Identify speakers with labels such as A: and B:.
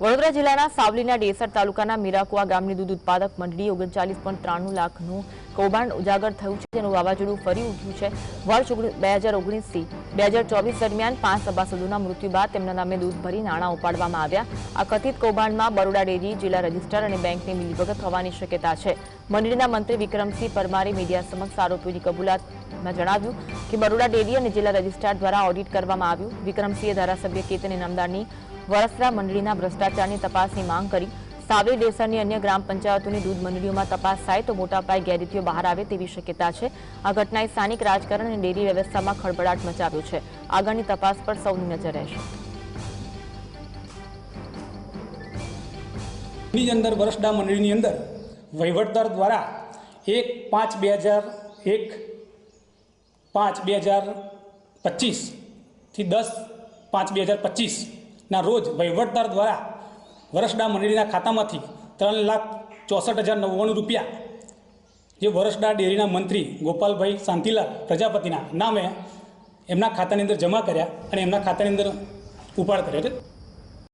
A: વડોદરા જિલ્લાના સાવલીના ડેસર તાલુકાના મીરાકુવા ગામની દૂધ ઉત્પાદક મંડળી ઓગણચાલીસ પોઈન્ટ ત્રાણું લાખનું કૌભાંડ ઉજાગર થયું છે, જેનું વાવાઝોડું ફરી ઉઠ્યું છે. વર્ષ બે હજાર ઓગણીસથી બે હજાર ચોવીસ દરમિયાન પાંચ સભાસદોના મૃત્યુ બાદ તેમના નામે દૂધ ભરી નાણાં ઉપાડવામાં આવ્યા. આ કથિત કૌભાંડમાં બરોડા ડેરી, જિલ્લા રજિસ્ટ્રાર અને બેંકની મિલીભગત થવાની શક્યતા છે. મંડળીના મંત્રી વિક્રમસિંહ પરમારે મીડિયા સમક્ષ આરોપીની કબૂલાતમાં જણાવ્યું કે બરોડા ડેરી અને જિલ્લા રજિસ્ટ્રાર દ્વારા ઓડિટ કરવામાં આવ્યું. વિક્રમસિંહે ધારાસભ્ય કેતન ઇનામદારની વરસરા મંડળીના ભ્રષ્ટાચારની તપાસની માંગ કરી સાવલી ડેસરની અન્ય ગ્રામ પંચાયતોની દૂધ મંડળીઓમાં તપાસ થાય તો મોટા પાયે ગેરરીતિઓ બહાર આવે તેવી શક્યતા છે. આ ઘટનાએ સ્થાનિક રાજકારણ અને ડેરી વ્યવસ્થામાં ખળભળાટ મચાવ્યો છે. આગળની તપાસ પર સૌની નજર રહેશે.
B: ની અંદર વરસડા મંડળીની અંદર વહીવટદાર દ્વારા એક પાંચ બે હજાર એક પાંચ બે હજાર પચીસથી દસ પાંચ બે હજાર પચીસના રોજ વહીવટદાર દ્વારા વરસડા મંડળીના ખાતામાંથી ત્રણ લાખ ચોસઠ હજાર નવ્વાણું રૂપિયા જે વરસડા ડેરીના મંત્રી ગોપાલભાઈ શાંતિલાલ પ્રજાપતિના નામે એમના ખાતાની અંદર જમા કર્યા અને એમના ખાતાની અંદર ઉપાડ કર્યો છે.